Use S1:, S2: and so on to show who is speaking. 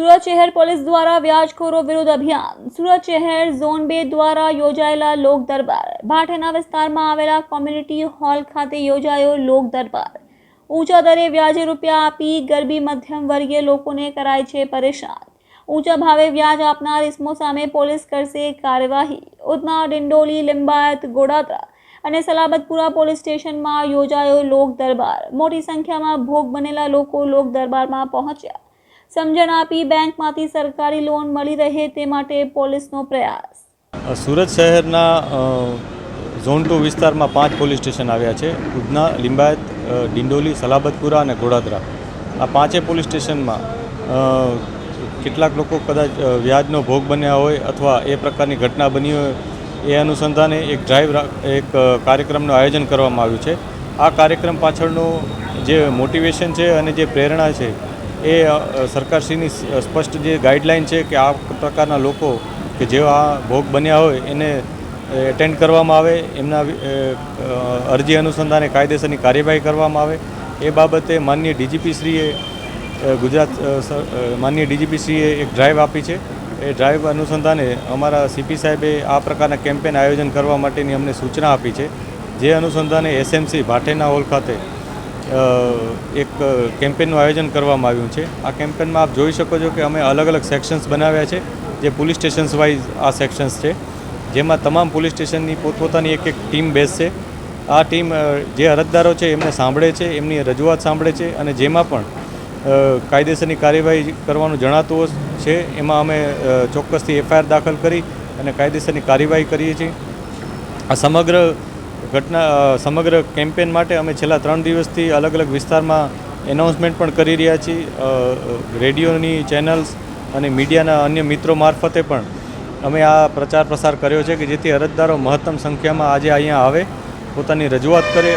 S1: સુરત શહેર પોલીસ દ્વારા વ્યાજખોરો વિરુદ્ધ અભિયાન. સુરત શહેર ઝોન બે દ્વારા યોજાયેલા લોક દરબાર. ભાટેના વિસ્તારમાં આવેલા કોમ્યુનિટી હોલ ખાતે યોજાયો લોક દરબાર. ઊંચા દરે વ્યાજે રૂપિયા આપી ગરબી મધ્યમ વર્ગીય લોકોને કરાય છે પરેશાન. ઊંચા ભાવે વ્યાજ આપનાર ઇસમો સામે પોલીસ કરશે કાર્યવાહી. ઉધના, ડિંડોલી, લિંબાયત, ગોડાદરા અને સલાબતપુરા પોલીસ સ્ટેશનમાં યોજાયો લોક દરબાર. મોટી સંખ્યામાં ભોગ બનેલા લોકો લોક દરબારમાં પહોંચ્યા. સમજણ આપી બેંકમાંથી સરકારી લોન મળી રહે તે માટે પોલીસનો પ્રયાસ.
S2: સુરત શહેરના ઝોન ટુ વિસ્તારમાં પાંચ પોલીસ સ્ટેશન આવ્યા છે. ઉધના, લિંબાયત ડિંડોલી, સલાબતપુરા અને ઘોડાદરા આ પાંચે પોલીસ સ્ટેશનમાં કેટલાક લોકો કદાચ વ્યાજનો ભોગ બન્યા હોય અથવા એ પ્રકારની ઘટના બની હોય, એ અનુસંધાને એક ડ્રાઈવ એક કાર્યક્રમનું આયોજન કરવામાં આવ્યું છે. આ કાર્યક્રમ પાછળનું જે મોટિવેશન છે અને જે પ્રેરણા છે એ સરકારશ્રીની સ્પષ્ટ જે ગાઈડલાઇન છે કે આ પ્રકારના લોકો કે જેવા ભોગ બન્યા હોય એને એટેન્ડ કરવામાં આવે, એમના અરજી અનુસંધાને કાયદેસરની કાર્યવાહી કરવામાં આવે. એ બાબતે માનનીય ડીજીપીશ્રીએ ગુજરાત માનનીય ડીજીપીશ્રીએ એક ડ્રાઈવ આપી છે. એ ડ્રાઈવ અનુસંધાને અમારા સીપી સાહેબે આ પ્રકારના કેમ્પેન આયોજન કરવા માટેની અમને સૂચના આપી છે. જે અનુસંધાને એસએમસી ભાટેના હોલ ખાતે એક કેમ્પેનનું આયોજન કરવામાં આવ્યું છે. આ કેમ્પેનમાં આપ જોઈ શકો છો કે અમે અલગ અલગ સેક્શન્સ બનાવ્યા છે, જે પોલીસ સ્ટેશન્સ વાઇઝ આ સેક્શન્સ છે. જેમાં તમામ પોલીસ સ્ટેશનની પોતપોતાની એક એક ટીમ બેસશે આ ટીમ જે અરજદારો છે એમને સાંભળે છે, એમની રજૂઆત સાંભળે છે અને જેમાં પણ કાયદેસરની કાર્યવાહી કરવાનું જણાતું છે. એમાં અમે ચોક્કસથી એફઆઈઆર દાખલ કરી અને કાયદેસરની કાર્યવાહી કરીએ છીએ. આ સમગ્ર ઘટના સમગ્ર કેમ્પેન માટે અમે છેલ્લા ત્રણ દિવસથી અલગ અલગ વિસ્તારમાં એનાઉન્સમેન્ટ પણ કરી રહ્યા છીએ. રેડિયોની ચેનલ્સ અને મીડિયાના અન્ય મિત્રો મારફતે પણ અમે આ પ્રચાર પ્રસાર કર્યો છે કે જેથી અરજદારો મહત્તમ સંખ્યામાં આજે અહીંયા આવે, પોતાની રજૂઆત કરે.